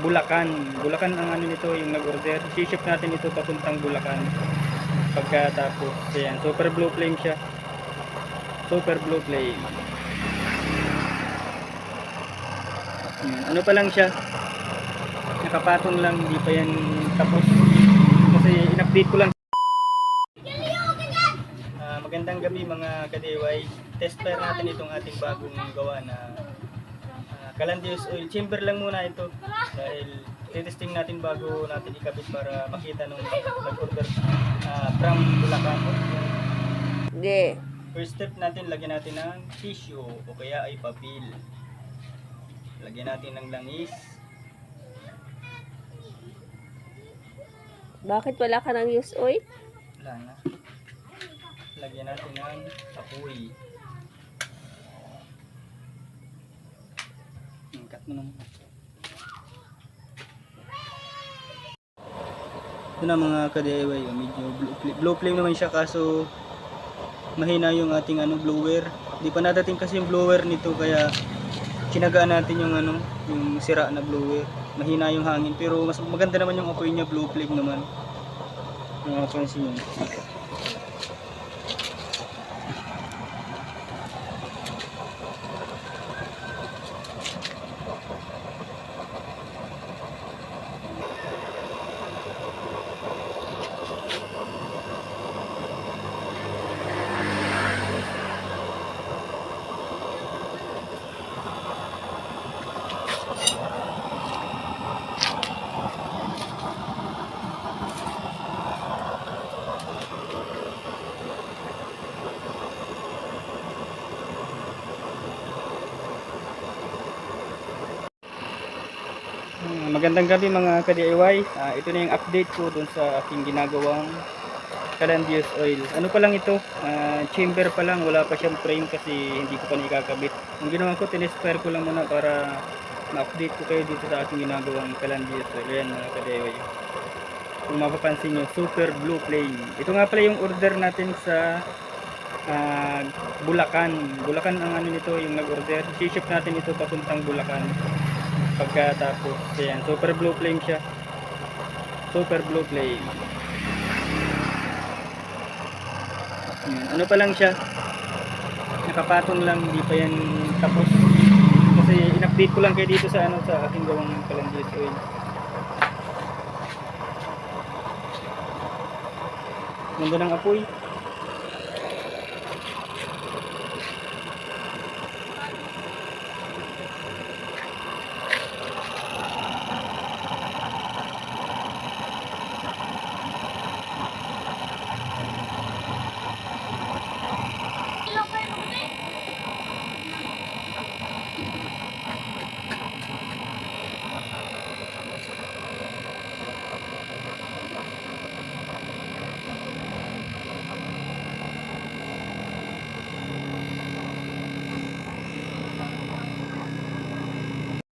Bulacan. Bulacan ang ano nito, yung nag-order. Si-ship natin ito papuntang Bulacan. Pagkatapos, ayan, super blue flame siya. Super blue flame. Ayan, ano pa lang siya? Nakapatong lang, di pa yan tapos. Kasi in-update ko lang. Ah, magandang gabi mga kadiway. Test fire natin itong ating bagong gawa na uh, Calandius oil. Chamber lang muna ito dahil testing natin bago natin ikabit para makita nung nag-order ah, from Bulacan. Hindi. First step natin, lagyan natin ng tissue o kaya ay papel. Lagyan natin ng langis. Bakit wala ka ng use oil? Wala na. Lagyan natin ng apoy. Mo naman. Ito na mga ka-DIY, oh, medyo blue flame, naman siya kaso mahina yung ating ano blower. Di pa nadating kasi yung blower nito kaya kinagaan natin yung ano, yung sira na blower. Mahina yung hangin pero mas maganda naman yung apoy niya, blue flame naman. Kung mapapansin yun. Magandang gabi mga ka-DIY. Ah, ito na yung update ko dun sa aking ginagawang Calandius oil. Ano pa lang ito? Ah, chamber pa lang. Wala pa siyang frame kasi hindi ko pa nikakabit. Ang ginawa ko, tinespire ko lang muna para ma-update ko kayo dito sa aking ginagawang Calandius oil. Ayan mga ka-DIY. Kung mapapansin nyo, super blue flame. Ito nga pala yung order natin sa ah, Bulacan. Bulacan ang ano nito, yung nag-order. Si-ship natin ito papuntang Bulacan pagkatapos. Ayan super blue flame siya. Super blue flame. Ayan, ano pa lang siya? Nakapatong lang di pa yan tapos. Kasi in-update ko lang kayo dito sa ano sa aking gawang kalandies oil ganda ng apoy